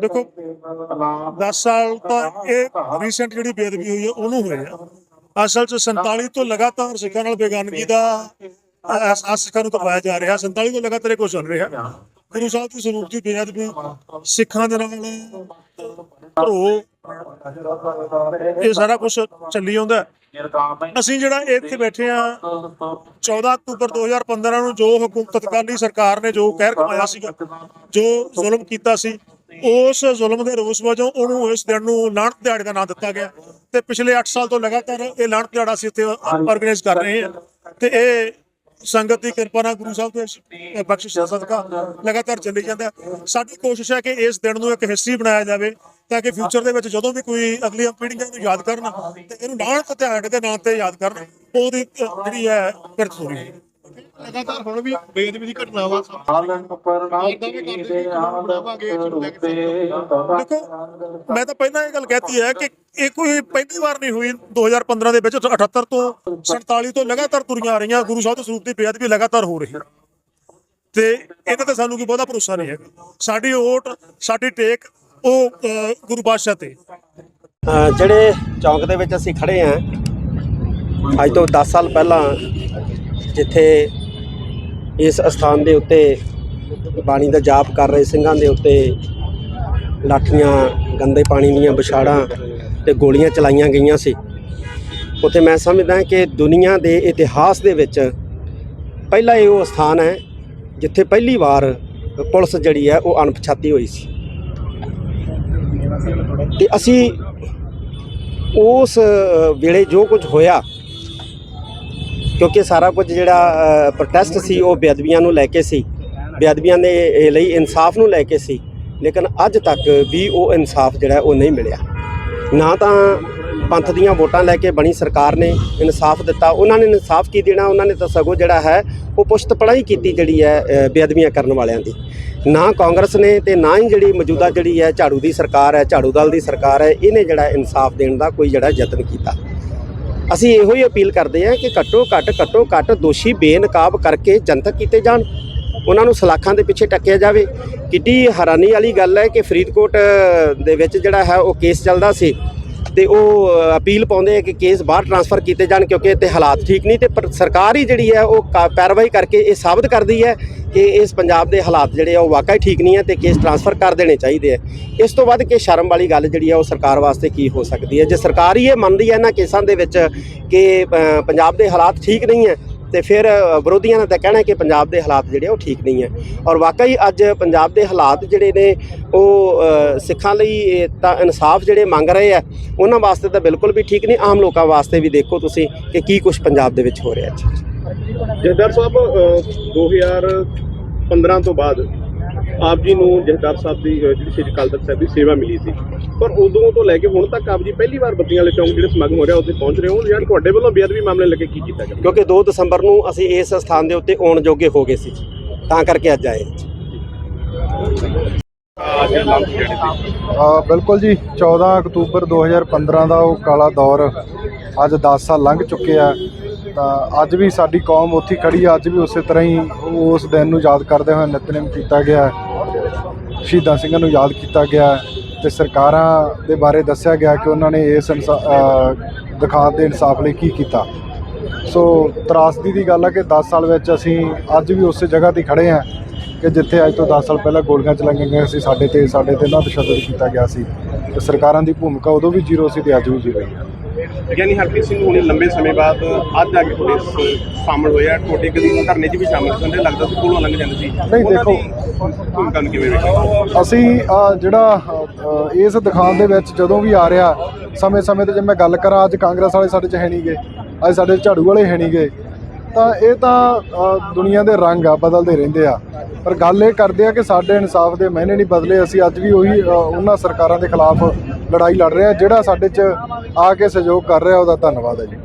ਦੇਖੋ 10 ਸਾਲ ਤਾਂ ਇਹ ਰੀਸੈਂਟ ਜਿਹੜੀ ਬੇਅਦਬੀ ਹੋਈ ਹੈ, ਉਹਨੂੰ ਹੋਏ ਅਸਲ 'ਚ 47 ਤੋਂ ਲਗਾਤਾਰ ਸਿੱਖਾਂ ਨਾਲ ਬੇਗਾਨਗੀ ਦਾ ਅਹਿਸਾਸ ਸਿੱਖਾਂ ਨੂੰ ਕਰਵਾਇਆ ਜਾ ਰਿਹਾ। 47 ਤੋਂ ਲਗਾਤਾਰ ਇਹ ਕੁਝ ਚੱਲ ਰਿਹਾ। ਗੁਰੂ ਸਾਹਿਬ ਦੀ ਸਰੂਪ ਦੀ ਬੇਅਦਬੀ ਸਿੱਖਾਂ ਦੇ ਨਾਲ ਧਰੋ ਇਹ ਸਾਰਾ ਕੁਝ ਚੱਲੀ ਆਉਂਦਾ ਅਸੀਂ ਜਿਹੜਾ ਇੱਥੇ ਬੈਠੇ ਆ 14 ਅਕਤੂਬਰ 2015 ਨੂੰ ਜੋ ਹਕੂਮਤ ਤਤਕਾਲੀ ਸਰਕਾਰ ਨੇ, ਜੋ ਕਹਿਰ ਕਮਾਇਆ ਸੀਗਾ, ਜੋ ਜ਼ੁਲਮ ਕੀਤਾ ਸੀ ਉਸ ਜ਼ੁਲਮ ਦੇ ਰੋਸ ਵਜੋਂ ਉਹਨੂੰ ਇਸ ਦਿਨ ਨੂੰ ਲਾਹਨਤ ਦਿਹਾੜੇ ਦਾ ਨਾਮ ਦਿੱਤਾ ਗਿਆ ਤੇ ਪਿਛਲੇ 8 ਸਾਲ ਤੋਂ ਲਗਾਤਾਰ ਇਹ ਲਾਹਨਤ ਦਿਹਾੜਾ ਅਸੀਂ ਇੱਥੇ ਆਰਗੇਨਾਈਜ਼ ਕਰ ਰਹੇ ਹਾਂ ਤੇ ਇਹ ਸੰਗਤ ਦੀ ਕਿਰਪਾ ਨਾਲ ਗੁਰੂ ਸਾਹਿਬ ਦੇ ਬਖਸ਼ਿਸ਼ ਸਦਕਾ ਲਗਾਤਾਰ ਚੱਲੀ ਜਾਂਦਾ ਸਾਡੀ ਕੋਸ਼ਿਸ਼ ਹੈ ਕਿ ਇਸ ਦਿਨ ਨੂੰ ਇੱਕ ਹਿਸਟਰੀ ਬਣਾਇਆ ਜਾਵੇ ਤਾਂ ਕਿ ਫਿਊਚਰ ਦੇ ਵਿੱਚ ਜਦੋਂ ਵੀ ਕੋਈ ਅਗਲੀਆਂ ਪੀੜ੍ਹੀਆਂ ਨੂੰ ਯਾਦ ਕਰਨ ਤੇ ਇਹਨੂੰ ਲਾਹਨਤ ਦਿਹਾੜੇ ਦੇ ਨਾਂ ਤੇ ਯਾਦ ਕਰਨ, ਉਹਦੀ ਜਿਹੜੀ ਹੈ ਕਿਰਤ ਹੋਵੇ ਲਗਾਤਾਰ ਹੁਣ ਵੀ ਬੇਅਦਬੀ ਦੀ ਘਟਨਾਵਾਂ ਸਾਹਮਣੇ ਦੇਖੋ ਮੈਂ ਤਾਂ ਪਹਿਲਾਂ ਇਹ ਗੱਲ ਕਹਿਤੀ ਹੈ ਕਿ ਇਹ ਕੋਈ ਪਹਿਲੀ ਵਾਰ ਨਹੀਂ ਹੋਈ। 2015 ਦੇ ਵਿੱਚ 78 ਤੋਂ 47 ਤੋਂ ਲਗਾਤਾਰ ਤੁਰੀਆਂ ਆ ਰਹੀਆਂ। ਗੁਰੂ ਸਾਹਿਬ ਦੇ ਸਰੂਪ ਦੀ ਬੇਅਦਬੀ ਲਗਾਤਾਰ ਹੋ ਰਹੀ ਹੈ। ਤੇ ਇਹਨਾਂ ਤੇ ਸਾਨੂੰ ਕੋਈ ਬਹੁਤਾ ਭਰੋਸਾ ਨਹੀਂ ਹੈ ਸਾਡੀ ਓਟ ਸਾਡੀ ਟੇਕ ਉਹ ਗੁਰੂ ਬਾਦਸ਼ਾਹ ਤੇ। ਜਿਹੜੇ ਚੌਂਕ ਦੇ ਵਿੱਚ ਅਸੀਂ ਖੜੇ ਆਂ ਅੱਜ ਤੋਂ 10 ਸਾਲ ਪਹਿਲਾਂ ਜਿੱਥੇ ਇਸ ਅਸਥਾਨ ਦੇ ਉੱਤੇ ਬਾਣੀ ਦਾ ਜਾਪ ਕਰ ਰਹੇ ਸਿੰਘਾਂ ਦੇ ਉੱਤੇ ਲਾਠੀਆਂ, ਗੰਦੇ ਪਾਣੀ ਦੀਆਂ ਵਿਛਾੜਾਂ ਤੇ ਗੋਲੀਆਂ ਚਲਾਈਆਂ ਗਈਆਂ ਸੀ। ਉੱਥੇ ਮੈਂ ਸਮਝਦਾ ਕਿ ਦੁਨੀਆ ਦੇ ਇਤਿਹਾਸ ਦੇ ਵਿੱਚ ਪਹਿਲਾ ਇਹ ਉਹ ਸਥਾਨ ਹੈ ਜਿੱਥੇ ਪਹਿਲੀ ਵਾਰ ਪੁਲਿਸ ਜਿਹੜੀ ਹੈ ਉਹ ਅਣਪਛਾਤੀ ਹੋਈ ਸੀ। ਤੇ ਅਸੀਂ ਉਸ ਵੇਲੇ ਜੋ ਕੁਝ ਹੋਇਆ ਕਿਉਂਕਿ ਸਾਰਾ ਕੁਝ ਜਿਹੜਾ ਪ੍ਰੋਟੈਸਟ ਸੀ, ਉਹ ਬੇਅਦਬੀਆਂ ਨੂੰ ਲੈ ਕੇ ਸੀ। ਬੇਅਦਬੀਆਂ ਦੇ ਲਈ ਇਨਸਾਫ ਨੂੰ ਲੈ ਕੇ ਸੀ। ਲੇਕਿਨ ਅੱਜ ਤੱਕ ਵੀ ਉਹ ਇਨਸਾਫ ਜਿਹੜਾ, ਉਹ ਨਹੀਂ ਮਿਲਿਆ। ਨਾ ਤਾਂ ਪੰਥ ਦੀਆਂ ਵੋਟਾਂ ਲੈ ਕੇ ਬਣੀ ਸਰਕਾਰ ਨੇ ਇਨਸਾਫ ਦਿੱਤਾ। ਉਹਨਾਂ ਨੇ ਇਨਸਾਫ ਕੀ ਦੇਣਾ? ਉਹਨਾਂ ਨੇ ਤਾਂ ਸਗੋਂ ਜਿਹੜਾ ਹੈ, ਉਹ ਪੁਸ਼ਤ ਪੜਾਈ ਕੀਤੀ ਜਿਹੜੀ ਹੈ ਬੇਅਦਬੀਆਂ ਕਰਨ ਵਾਲਿਆਂ ਦੀ। ਨਾ ਕਾਂਗਰਸ ਨੇ ਤੇ ਨਾ ਹੀ ਜਿਹੜੀ ਮੌਜੂਦਾ ਜਿਹੜੀ ਹੈ ਝਾੜੂ ਦੀ ਸਰਕਾਰ ਹੈ, ਝਾੜੂ ਦਲ ਦੀ ਸਰਕਾਰ ਹੈ, ਇਹਨੇ ਜਿਹੜਾ ਇਨਸਾਫ ਦੇਣ ਦਾ ਕੋਈ ਜਿਹੜਾ ਯਤਨ ਕੀਤਾ। ਅਸੀਂ ਇਹੋ ਹੀ ਅਪੀਲ ਕਰਦੇ ਹਾਂ ਕਿ ਘੱਟੋ ਘੱਟ ਘੱਟੋ ਘੱਟ ਦੋਸ਼ੀ ਬੇਨਕਾਬ ਕਰਕੇ ਜਨਤਕ ਕੀਤੇ ਜਾਣ। ਉਹਨਾਂ ਨੂੰ ਸਲਾਖਾਂ ਦੇ ਪਿੱਛੇ ਟੱਕਿਆ ਜਾਵੇ। ਕਿੱਡੀ ਹੈਰਾਨੀ ਵਾਲੀ ਗੱਲ ਹੈ ਕਿ ਫਰੀਦਕੋਟ ਦੇ ਵਿੱਚ ਜਿਹੜਾ ਹੈ ਉਹ ਕੇਸ ਚੱਲਦਾ ਸੀ ਤੇ ਉਹ ਅਪੀਲ ਪਾਉਂਦੇ ਆ ਕਿ ਕੇਸ ਬਾਹਰ ਟਰਾਂਸਫਰ ਕੀਤੇ ਜਾਣ ਕਿਉਂਕਿ ਇੱਥੇ ਹਾਲਾਤ ਠੀਕ ਨਹੀਂ ਤੇ ਪਰ ਸਰਕਾਰ ਹੀ ਜਿਹੜੀ ਹੈ ਉਹ ਕਾ- ਪੈਰਵਾਈ ਕਰਕੇ ਇਹ ਸਾਬਤ ਕਰਦੀ ਹੈ ਕਿ ਇਸ ਪੰਜਾਬ ਦੇ ਹਾਲਾਤ ਜਿਹੜੇ ਆ ਉਹ ਵਾਕਈ ਠੀਕ ਨਹੀਂ ਹੈ ਤੇ ਕੇਸ ਟ੍ਰਾਂਸਫਰ ਕਰ ਦੇਣੇ ਚਾਹੀਦੇ ਆ। ਇਸ ਤੋਂ ਵੱਧ ਕਿ ਸ਼ਰਮ ਵਾਲੀ ਗੱਲ ਜਿਹੜੀ ਆ ਉਹ ਸਰਕਾਰ ਵਾਸਤੇ ਕੀ ਹੋ ਸਕਦੀ ਹੈ? ਜੇ ਸਰਕਾਰ ਹੀ ਇਹ ਮੰਨਦੀ ਹੈ ਇਹਨਾਂ ਕੇਸਾਂ ਦੇ ਵਿੱਚ ਕਿ ਪੰਜਾਬ ਦੇ ਹਾਲਾਤ ਠੀਕ ਨਹੀਂ ਹੈ, ਤੇ ਫਿਰ ਵਿਰੋਧੀਆਂ ਦਾ ਤਾਂ ਕਹਿਣਾ ਕਿ ਪੰਜਾਬ ਦੇ ਹਾਲਾਤ ਜਿਹੜੇ ਉਹ ਠੀਕ ਨਹੀਂ ਹੈ। ਔਰ ਵਾਕਈ ਅੱਜ ਪੰਜਾਬ ਦੇ ਹਾਲਾਤ ਜਿਹੜੇ ਨੇ ਉਹ ਸਿੱਖਾਂ ਲਈ ਤਾਂ ਇਨਸਾਫ ਜਿਹੜੇ ਮੰਗ ਰਹੇ ਆ, ਉਹਨਾਂ ਵਾਸਤੇ ਤਾਂ ਬਿਲਕੁਲ ਵੀ ਠੀਕ ਨਹੀਂ। ਆਮ ਲੋਕਾਂ ਵਾਸਤੇ ਵੀ ਦੇਖੋ ਤੁਸੀਂ ਕਿ ਕੀ ਕੁਝ ਪੰਜਾਬ ਦੇ ਵਿੱਚ ਹੋ ਰਿਹਾ ਜੀ ਜਦਰ ਸਾਹਿਬ 15 ਤੋਂ ਬਾਅਦ ਆਪ ਜੀ ਨੂੰ ਜਹਦਾਰ ਸਾਹਿਬ ਦੀ ਜਿਹੜੀ ਸ਼੍ਰੀ ਅਕਾਲ ਤਖਤ ਸਾਹਿਬ ਦੀ ਸੇਵਾ ਮਿਲੀ ਸੀ। ਪਰ ਉਦੋਂ ਤੋਂ ਲੈ ਕੇ ਹੁਣ ਤੱਕ ਆਪ ਜੀ ਪਹਿਲੀ ਵਾਰ ਬੱਤੀਆਂ ਵਾਲੇ ਚੌਂਕ ਜਿਹੜੇ ਸਮਾਗਮ ਹੋ ਰਿਹਾ ਉੱਥੇ ਪਹੁੰਚ ਰਹੇ ਹੋ ਜਾਂ ਤੁਹਾਡੇ ਵੱਲੋਂ ਬੇਅਦਬੀ ਮਾਮਲੇ ਲੱਗੇ ਕੀ ਕੀਤਾ ਗਿਆ? ਕਿਉਂਕਿ 2 ਦਸੰਬਰ ਨੂੰ ਅਸੀਂ ਇਸ ਸਥਾਨ ਦੇ ਉੱਤੇ ਆਉਣ ਜੋਗੇ ਹੋ ਗਏ ਸੀ। ਤਾਂ ਕਰਕੇ ਅੱਜ ਆਏ ਬਿਲਕੁਲ ਜੀ 14 ਅਕਤੂਬਰ 2015 ਦਾ ਉਹ ਕਾਲਾ ਦੌਰ ਅੱਜ 10 ਸਾਲ ਲੰਘ ਚੁੱਕੇ ਆ। ਤਾਂ ਅੱਜ ਵੀ ਸਾਡੀ ਕੌਮ ਉੱਥੇ ਖੜੀ ਅੱਜ ਵੀ ਉਸੇ ਤਰ੍ਹਾਂ ਹੀ ਉਸ ਦਿਨ ਨੂੰ ਯਾਦ ਕਰਦੇ ਹੋਏ ਨਿਤਨੇਮ ਕੀਤਾ ਗਿਆ ਸ਼ਹੀਦਾਂ ਸਿੰਘਾਂ ਨੂੰ ਯਾਦ ਕੀਤਾ ਗਿਆ ਤੇ ਸਰਕਾਰਾਂ ਦੇ ਬਾਰੇ ਦੱਸਿਆ ਗਿਆ ਕਿ ਉਹਨਾਂ ਨੇ ਇਸ ਇਨਸਾ- ਅ, ਦੇ ਇਨਸਾਫ ਲਈ ਕੀ ਕੀਤਾ। ਸੋ ਤਰਾਸਦੀ ਦੀ ਗੱਲ ਹੈ ਕਿ 10 ਸਾਲ ਵਿੱਚ ਅਸੀਂ ਅੱਜ ਵੀ ਉਸੇ ਜਗ੍ਹਾ ਤੇ ਖੜੇ ਆ ਕਿ ਜਿੱਥੇ ਅੱਜ ਤੋਂ 10 ਸਾਲ ਪਹਿਲਾਂ ਗੋਲੀਆਂ ਚਲਾਈਆਂ ਗਈਆਂ ਸੀ ਸਾਡੇ ਤੇ ਸਾਡੇ ਤੇ ਨਾ ਤਸ਼ੱਦਦ ਕੀਤਾ ਗਿਆ ਸੀ। ਤੇ ਸਰਕਾਰਾਂ ਦੀ ਭੂਮਿਕਾ ਉਦੋਂ ਵੀ ਜ਼ੀਰੋ ਸੀ ਤੇ ਅੱਜ ਵੀ ਜ਼ੀਰੋ ਹੈ ਯਾਨੀ ਹਰਪ੍ਰੀਤ ਸਿੰਘ ਹੁਣੇ ਲੰਬੇ ਸਮੇਂ ਬਾਅਦ ਅੱਜ ਆ ਕੇ ਤੁਹਾਡੇ ਸ- ਸ਼ਾਮਲ ਹੋਇਆ ਤੁਹਾਡੇ ਕਦੀ ਧਰਨੇ 'ਚ ਵੀ ਸ਼ਾਮਲ ਹੁੰਦੇ ਲੱਗਦਾ ਸੀ ਕੋਲੋਂ ਲੰਘ ਜਾਂਦੇ ਸੀ। ਨਹੀਂ, ਦੇਖੋ। ਭੂਮਿਕਾ ਨੂੰ ਕਿਵੇਂ ਵੇਖਦੇ ਅਸੀਂ ਜਿਹੜਾ ਇਸ ਦਿਖਾਉਣ ਦੇ ਵਿੱਚ ਜਦੋਂ ਵੀ ਆ ਰਿਹਾ ਸਮੇਂ-ਸਮੇਂ ਤੇ ਜੇ ਮੈਂ ਗੱਲ ਕਰਾਂ ਅੱਜ ਕਾਂਗਰਸ ਵਾਲੇ ਸਾਡੇ ਚ ਹੈ ਨਹੀਂਗੇ ਅੱਜ ਸਾਡੇ ਝਾੜੂ ਵਾਲੇ ਹੈ ਨਹੀਂਗੇ ਤਾਂ ਇਹ ਤਾਂ ਦੁਨੀਆ ਦੇ ਰੰਗ ਆ ਬਦਲਦੇ ਰਹਿੰਦੇ ਆ। ਪਰ ਗੱਲ ਇਹ ਕਰਦੇ ਆ ਕਿ ਸਾਡੇ ਇਨਸਾਫ ਦੇ ਮਹੀਨੇ ਨਹੀਂ ਬਦਲੇ ਅਸੀਂ ਅੱਜ ਵੀ ਉਹੀ ਉਹਨਾਂ ਸਰਕਾਰਾਂ ਦੇ ਖਿਲਾਫ ਲੜਾਈ ਲੜ ਰਿਹਾ, ਜਿਹੜਾ ਸਾਡੇ ਚ ਆ ਕੇ ਸਹਿਯੋਗ ਕਰ ਰਿਹਾ, ਉਹਦਾ ਧੰਨਵਾਦ ਹੈ ਜੀ।